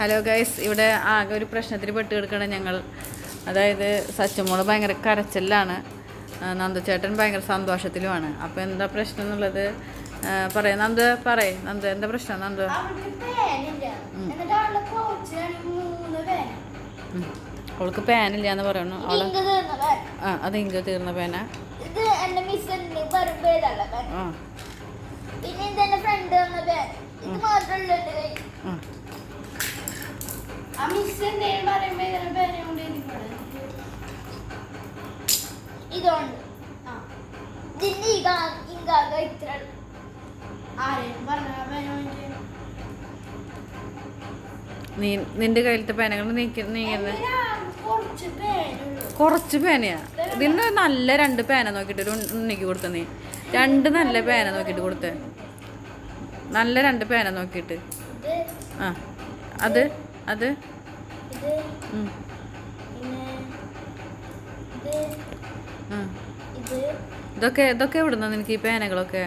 Hello guys ഇവിടെ ആകെ ഒരു പ്രശ്നത്തിൽ പെട്ട് കിടക്കണം ഞങ്ങൾ. അതായത് സച്ചമോൾ ഭയങ്കര കരച്ചിലാണ്. നന്ദുചേട്ടൻ ഭയങ്കര സന്തോഷത്തിലുമാണ്. അപ്പോൾ എന്താ പ്രശ്നം എന്നുള്ളത് പറയ. നന്ദു പറയ്. നന്ദ എന്താ പ്രശ്നം നന്ദു? അവൾക്ക് പേനില്ല എന്ന് പറയുന്നു. അവൾ ആ അത് ഇങ്ക തീർന്ന പേന ആ പിന്നെ ഇത് എന്റെ ഫ്രണ്ട് തന്ന പേന ഇത് മാത്രമല്ല എന്റെ കയ്യിൽ ആ മിസ് പറയുമ്പോ ഇതിന്റെ പേന കൊണ്ട് ഇരിക്കുന്നത് ഇതുണ്ട്. ആ. ഇതിന്റെ ഈ കാ- ഇങ്കാക ഇത്ര ആരെയും പറഞ്ഞ പേന വാങ്ങിക്കാൻ നീ നിന്റെ കയ്യിലത്തെ പേനകൾ നീക്കി നീങ്ങുന്നത് എന്തിനാ? കുറച്ച് പേനയാ? ഇതിന് നല്ല രണ്ട് പേന നോക്കിട്ട് ഒരു ഉണ്ണിക്ക് കൊടുത്ത നീ. രണ്ട് നല്ല പേന നോക്കിട്ട് കൊടുത്തേ. നല്ല രണ്ട് പേന നോക്കിട്ട് ആ. അത്? അത്? ഇതൊക്കെ ഇതൊക്കെ എവിടുന്ന നിനക്ക് ഈ പേനകളൊക്കെ?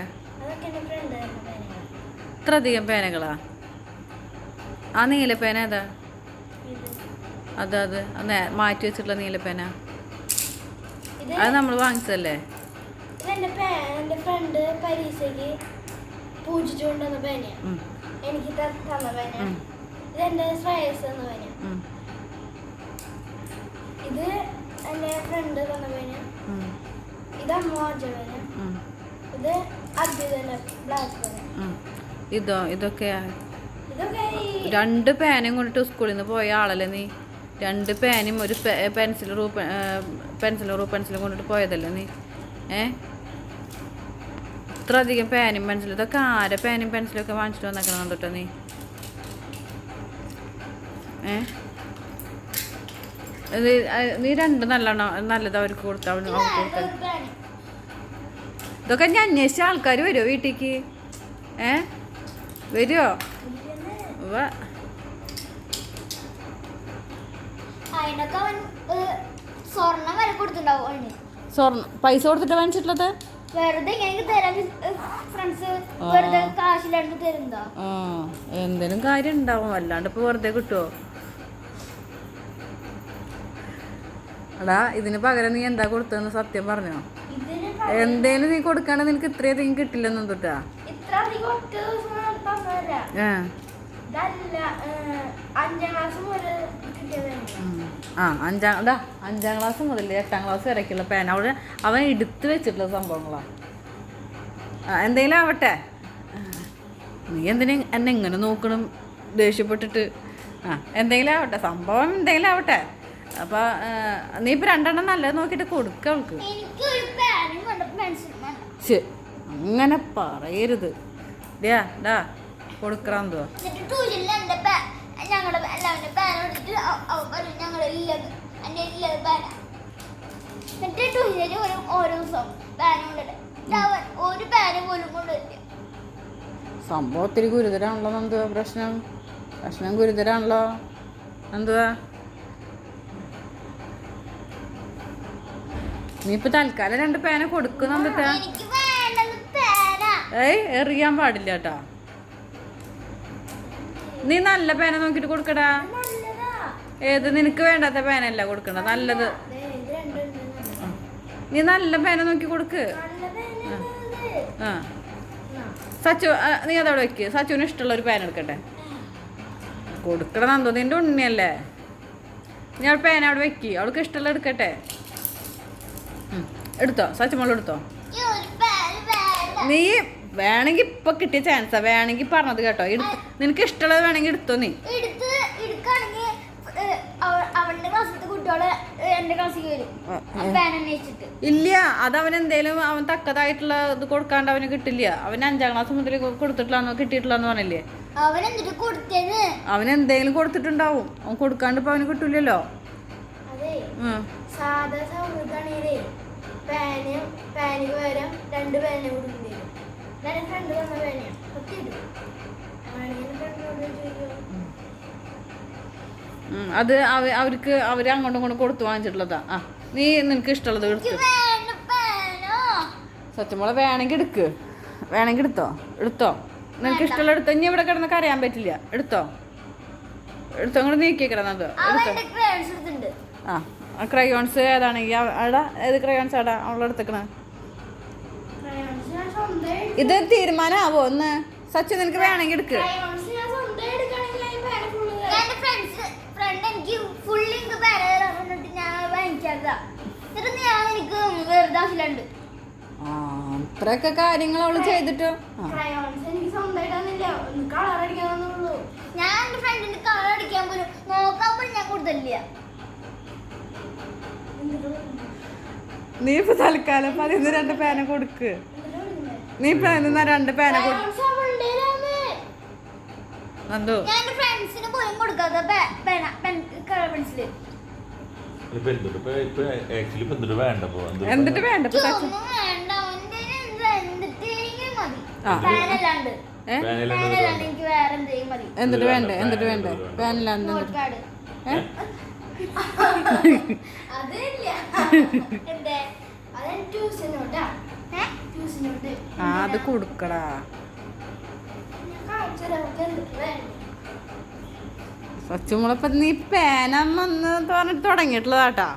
ഇത്ര അധികം പേനകളാ? ആ നീല പേന ഏതാ? അതെ അത്. മാറ്റി വെച്ചിട്ടുള്ള നീല പേന. അത് നമ്മൾ വാങ്ങിച്ചതല്ലേ? ഫ്രണ്ട് പരീക്ഷയ്ക്ക് പൂജിച്ചുകൊണ്ടുവന്ന പേനയാണ് എനിക്ക് തന്ന പേനയാണ് ഉം, ഇത് എന്റെ ശ്രേയസ് തന്ന പേനയാണ് ഇത് എന്റെ ഫ്രണ്ട് തന്ന പേന ഇത് ഇത് അദ്വൈതന്റെ ബ്ലാക്ക് പേന. ഇതോ ഇതൊക്കെയാ ഇതൊക്കെ രണ്ട് പേനയും കൊണ്ടിട്ട് സ്കൂളിൽ നിന്ന് പോയ ആളല്ലേ നീ? രണ്ട് പേനയും ഒരു പെൻസിൽ റൂ പെൻസിൽ റൂ പെൻസിലും കൊണ്ടിട്ട് പോയതല്ലേ നീ? ഏ? ഇത്ര അധികം പേനയും പെൻസിലും ഇതൊക്കെ ആരെ പേനയും പെൻസിലും ഒക്കെ വാങ്ങിച്ചിട്ട് വന്നേക്കണം കണ്ടിട്ടോ നീ? ഏ? നീ രണ്ട് നല്ലോണം നല്ലത് അവർക്ക് കൊടുത്ത അവർക്ക് വേറെ കൊടുത്ത. ഒരു പേന ഇതൊക്കെ ഞാൻ അന്വേഷിച്ച ആൾക്കാർ വരുമോ വീട്ടിലേക്ക് ഏ? വരുമോ. അതിനൊക്കെ സ്വർണം പൈസ കൊടുത്തിട്ട് വാങ്ങിച്ചിട്ടുള്ളത്? എന്തിനും കാര്യം ഉണ്ടാവും. അല്ലാണ്ട് ഇപ്പൊ വെറുതെ കിട്ടുമോ എടാ ഇതിന് പകരം നീ എന്താ കൊടുത്തതെന്ന് സത്യം പറഞ്ഞോ? എന്തേലും നീ കൊടുക്കാണ്ട് നിനക്ക് ഇത്രയധികം കിട്ടില്ലെന്നും തൊട്ടാ. ആ. അഞ്ചാം ഇതാ അഞ്ചാം ക്ലാസ് മുതൽ എട്ടാം ക്ലാസ് വരയ്ക്കുള്ള പേന അവിടെ അവൻ എടുത്തു വെച്ചിട്ടുള്ള സംഭവങ്ങളാ. എന്തെങ്കിലും ആവട്ടെ. നീ എന്തിനും എന്നെ എങ്ങനെ നോക്കണം ദേഷ്യപ്പെട്ടിട്ട്? ആ എന്തെങ്കിലും ആവട്ടെ. സംഭവം എന്തെങ്കിലും ആവട്ടെ. അപ്പൊ നീ ഇപ്പൊ രണ്ടെണ്ണം നല്ലത് നോക്കിട്ട് കൊടുക്ക അവൾക്ക്. അങ്ങനെ പറയരുത്. ഡാ ഡാ ഒത്തിരി ഗുരുതരാണല്ലോ എന്തുവാ പ്രശ്നം. പ്രശ്നം ഗുരുതരാണല്ലോ എന്തുവാ നീ ഇപ്പൊ തൽക്കാലം രണ്ട് പേന കൊടുക്കുന്ന ഏയ് എറിയാൻ പാടില്ല കേട്ടാ. നീ നല്ല പേന നോക്കിട്ട് കൊടുക്കടാ. ഏത് നിനക്ക് വേണ്ടാത്ത പേനല്ല കൊടുക്കണ്ട നല്ലത്. നീ നല്ല പേന നോക്കി കൊടുക്ക്. ആ. സച്ചു നീ അതവിടെ വെക്ക്. സച്ചുവിന് ഇഷ്ടമുള്ള ഒരു പേന എടുക്കട്ടെ. കൊടുക്കണം എന്തോ നിന്റെ ഉണ്ണിയല്ലേ? നീ അവിടെ പേന അവിടെ വെക്ക്. അവൾക്ക് ഇഷ്ടമുള്ള എടുക്കട്ടെ. എടുത്തോ? സച്ച മോൾ എടുത്തോ? നീ വേണമെങ്കിൽ ഇപ്പൊ കിട്ടിയ ചാൻസാ വേണമെങ്കിൽ പറഞ്ഞത് കേട്ടോ. എടുത്തു നിനക്ക് ഇഷ്ടമുള്ളത് വേണമെങ്കിൽ എടുത്തോ നീ. ഇല്ല അത് അവൻ എന്തേലും അവൻ തക്കതായിട്ടുള്ള ഇത് കൊടുക്കാണ്ട് അവന് കിട്ടില്ല. അവൻ അഞ്ചാം ക്ലാസ് മുതൽ കൊടുത്തിട്ടില്ലാന്നോ കിട്ടിയിട്ടില്ലെന്ന് പറഞ്ഞില്ലേ? അവൻ എന്തെങ്കിലും കൊടുത്തിട്ടുണ്ടാവും. അവൻ കൊടുക്കാണ്ട് ഇപ്പൊ അവന് കിട്ടൂലല്ലോ സാധാ പാന് പാന് പകരം രണ്ട് പാന് കൂടി തരും. ഞാൻ ഫ്രണ്ട് വന്ന പാനയാണ് ഒക്കെ ഉം. അത് അവ- അവർക്ക് അവർ അങ്ങോട്ടും ഇങ്ങോട്ടും കൊടുത്തു വാങ്ങിച്ചിട്ടുള്ളതാ. ആ നീ നിനക്ക് ഇഷ്ടമുള്ളത് എടുത്തു. സത്യമോളെ വേണമെങ്കിൽ എടുക്ക്. വേണമെങ്കിൽ എടുത്തോ? എടുത്തോ? നിനക്ക് ഇഷ്ടമുള്ള എടുത്തോ? ഇനി ഇവിടെ കിടന്ന് കരയാൻ പറ്റില്ല. എടുത്തോ? എടുത്തോ? അങ്ങോട്ട് നീക്കിക്കണം അത്. എടുത്തോ? ആ ക്രയോൺസ് ഏതാണ്? അവിടെ ഏത് ക്രയോൺസ് ആടാ അവളെടുത്തേക്കണ ക്രയോൺസ് ഞാൻ സ്വന്തം ഇത് തീരുമാനാവോ ഒന്ന് സച്ചിൻ നിനക്ക് വേണമെങ്കിൽ എടുക്ക്. അത്രയൊക്കെ കാര്യങ്ങൾ അവൾ ചെയ്തിട്ട്. ഞാൻ എന്റെ ഫ്രണ്ടിന് കളർ അടിക്കാൻ പോലും നോക്കാൻ പോലും ഞാൻ കൂടുതലില്ല. നീ ഇപ്പൊ തൽക്കാലം പതിന്ന് രണ്ട് പേന കൊടുക്ക്. നീ ഇപ്പൊ അതിന്ന് രണ്ട് പേന എന്തുട്ട് എന്നിട്ട് വേണ്ട എന്ത്. പേനല്ലാണ്ട്. എന്നിട്ട് വേണ്ടേ എന്നിട്ട് വേണ്ടേ പേനില്ല ആ അത് കൊടുക്കടാ. സച്ചുമുളപ്പ നീ പേന വന്ന് പറഞ്ഞിട്ട് തുടങ്ങിയിട്ടുള്ളതാട്ടാ.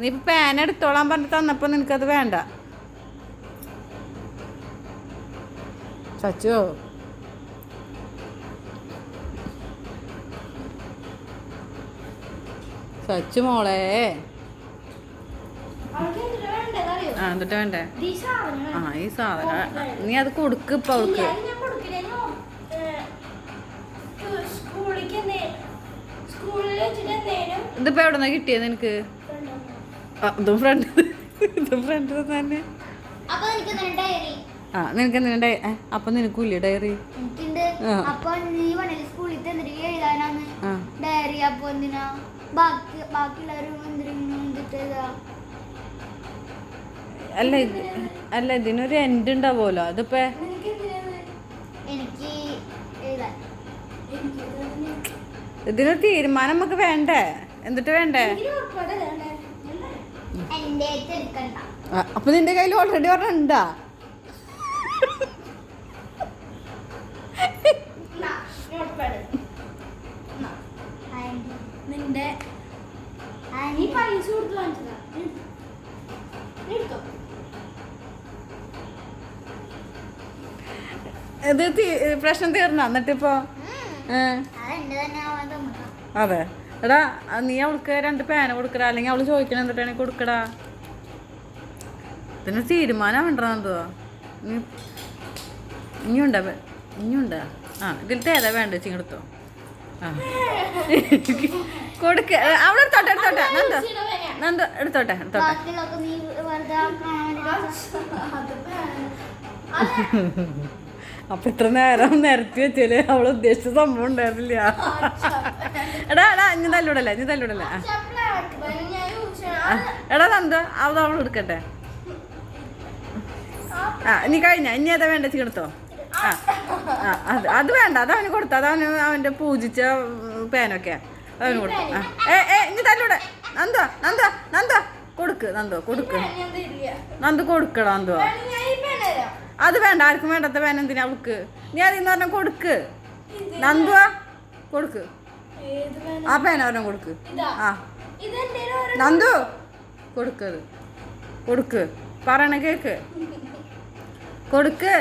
നീ ഇപ്പൊ പേന എടുത്തോളാൻ പറഞ്ഞിട്ട് തന്നപ്പോ നിനക്കത് വേണ്ട. സച്ചു സച്ചു മോളെ. ആ എന്നിട്ട് വേണ്ടേ? ആ ഈ സാധനം നീ അത് കൊടുക്ക് ഇപ്പൊ അവൾക്ക്. ഇതിപ്പോ എവിടെ നിന്നാ കിട്ടിയത് നിനക്ക് ഇതും ഫ്രണ്ട് ഇതും ഫ്രണ്ട് തന്നെ ആ നിനക്ക് എന്തിനാ ഡയ അപ്പൊ നിനക്കൂല്ലേ ഡയറി. അപ്പൊ നീ സ്കൂളിൽ ഡയറി അപ്പൊ എന്തിനാ? ബാക്കി ബാക്കിയുള്ളവരും എന്തിട്ട് അല്ല അല്ല ഇതിനൊരു എൻഡ് ഉണ്ടാവുമല്ലോ. അതിപ്പോ എനിക്ക് ഇതിനൊരു തീരുമാനം നമുക്ക് വേണ്ടേ? എന്നിട്ട് വേണ്ടേ? അപ്പൊ നിന്റെ കയ്യിൽ ഓൾറെഡി ഒരെണ്ണം ഉണ്ടാ? നിന്റെ നീ പൈസ കൊടുത്ത് വാങ്ങിച്ചതാ. എടുത്തോ. ഇത് പ്രശ്നം തീർന്ന? എന്നിട്ടിപ്പോ? അതെ എടാ നീ അവൾക്ക് രണ്ട് പേന കൊടുക്കടാ. അല്ലെങ്കിൽ അവൾ ചോദിക്കണ എന്നിട്ടാണ് കൊടുക്കടാ. പിന്നെ തീരുമാനം വേണ്ടതോ ഇനിയുണ്ടാ? ഇനിയുണ്ടാ? ആ ഇതിലത്തെ ഏതാ വേണ്ട വെച്ച് എടുത്തോ. ആ കൊടുക്ക. അവിടെ എടുത്തോട്ടെ എടുത്തോട്ടെ. നന്ദ. നന്ദ എടുത്തോട്ടെ എടുത്തോട്ടെ. അപ്പൊ ഇത്ര നേരം നിരത്തി വെച്ചാൽ അവൾ ഉദ്ദേശിച്ച സംഭവം ഉണ്ടായിരുന്നില്ല. എടാ എടാ ഇനി തല്ലൂടല്ലേ ഇനി തല്ലൂടല്ലേ. എടാ നന്ദ അത് അവൾ എടുക്കട്ടെ. ആ ഇനി കഴിഞ്ഞ? ഇനി ഏതാ വേണ്ട എടുത്തോ? ആ അത് അത് വേണ്ട. അത് അവന് കൊടുത്ത. അത് അവന് പൂജിച്ച ഉം, പേനൊക്കെ. അവന് കൊടുത്തു. ആ. ഏ ഏ ഇനി തല്ലൂടെ. നന്ദു നന്ദ നന്ദു കൊടുക്ക് നന്ദോ കൊടുക്ക്. നന്ദു കൊടുക്കടാ നന്ദു അത് വേണ്ട. ആർക്കും വേണ്ടാത്ത പേന എന്തിനാ അവൾക്ക്? നീ അതിന്ന് പറഞ്ഞ കൊടുക്ക്. നന്ദുവാ കൊടുക്ക്. ആ പേന പറഞ്ഞ കൊടുക്ക്. ആ. നന്ദു. കൊടുക്കത് കൊടുക്ക് പറയണ കേക്ക്. കൊടുക്ക്.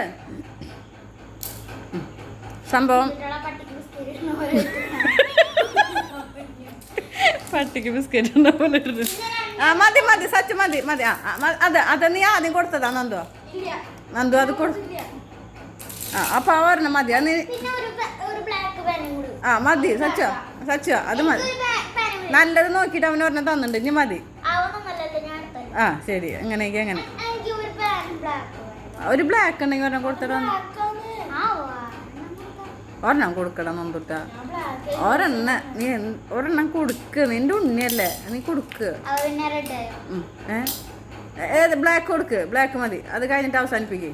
സംഭവം? പട്ടിക്ക് ബിസ്ക്കറ്റ് ഉണ്ടാവും ആ മതി മതി സച്ച് മതി മതി. ആ ആ, അതെ അത് നീ ആദ്യം കൊടുത്തതാ നന്ദു. നന്ദു അത് കൊടു ആ അപ്പൊ ആ ഒരെണ്ണം മതി. അത് പിന്നെ ഒരു ഒരു ബ്ലാക്ക് പേനും കൂടി ആ മതി സച്ചോ സച്ചോ അത് മതി. നല്ലത് നോക്കിയിട്ട് അവൻ ഒരെണ്ണം തന്നിട്ടുണ്ട്. ഇനി മതി. ആ ശരി. അങ്ങനെയൊക്കെ അങ്ങനെ. എനിക്ക് ഒരു ബ്ലാക്ക് ഒരു ബ്ലാക്ക് ഉണ്ടെങ്കിൽ ഒരെണ്ണം കൊടുത്തിടാ. ഒരെണ്ണം കൊടുക്കണം നന്ദുട്ട ഒരെണ്ണ നീ ഒരെണ്ണം കൊടുക്ക്. നിന്റെ ഉണ്ണിയല്ലേ? നീ കൊടുക്ക്. ഏത് ബ്ലാക്ക് കൊടുക്ക്. ബ്ലാക്ക് മതി. അത് കഴിഞ്ഞിട്ട് അവസാനിപ്പിക്കേ.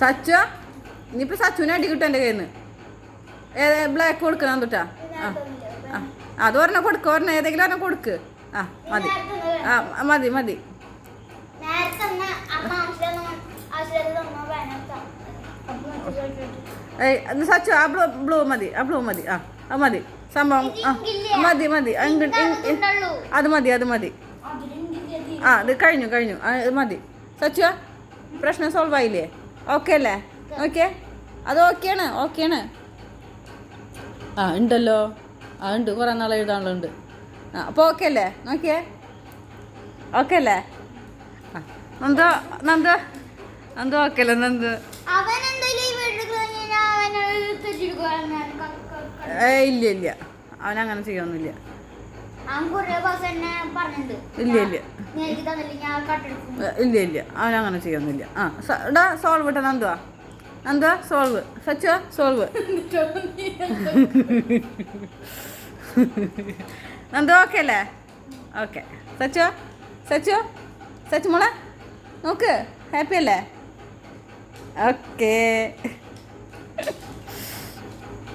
സച്ചു? ഇനിയിപ്പോ സച്ചുവിനെ അടി കിട്ടും എന്റെ കയ്യിൽ നിന്ന് ഏ ബ്ലാക്ക് കൊടുക്കണം തൊട്ടാ ആ. ആ. അത് ഒരെണ്ണം കൊടുക്ക്. ഒരെണ്ണം ഏതെങ്കിലും ഒരെണ്ണം കൊടുക്ക്. ആ മതി. ആ മതി മതി നേരത്തെ അമ്മ ആവശ്യം ആവശ്യമില്ലാതെ തന്ന പേന ഏയ് അത് സച്ചു ആ ബ്ലൂ ബ്ലൂ മതി ആ ബ്ലൂ മതി ആ അത് മതി. സംഭവം ആ മതി മതി. അത് മതി അത് മതി. ആ അത് കഴിഞ്ഞു കഴിഞ്ഞു. അത് മതി. സച്ചു പ്രശ്നം സോൾവ് ആയില്ലേ? ഓക്കെ അല്ലേ? ഓക്കെ അത് ഓക്കെയാണ് ഓക്കെയാണ് ആ ഉണ്ടല്ലോ ആ ഉണ്ട് കുറേ നാൾ എഴുതാനുള്ളുണ്ട് ആ അപ്പോൾ ഓക്കെ അല്ലേ? നോക്കിയേ. ഓക്കെ അല്ലേ? ആ നന്ദോ നന്ദോ. നന്ദു ഓക്കെ അല്ലേ നന്ദു? ഇല്ല ഇല്ല. അവൻ അങ്ങനെ ചെയ്യൊന്നുമില്ല ഇല്ല ഇല്ല. ഇല്ല ഇല്ല. അവൻ അങ്ങനെ ചെയ്യൊന്നുമില്ല ആ സോൾവ് ഇട്ടാ നന്ദുവാ. നന്ദുവാ സോൾവ് സച്ചുവാ സോൾവ് നന്ദു ഓക്കെ അല്ലേ? ഓക്കെ സച്ചു സച്ചു സച്ചു മോളെ നോക്ക്. ഹാപ്പി അല്ലേ? ഓക്കേ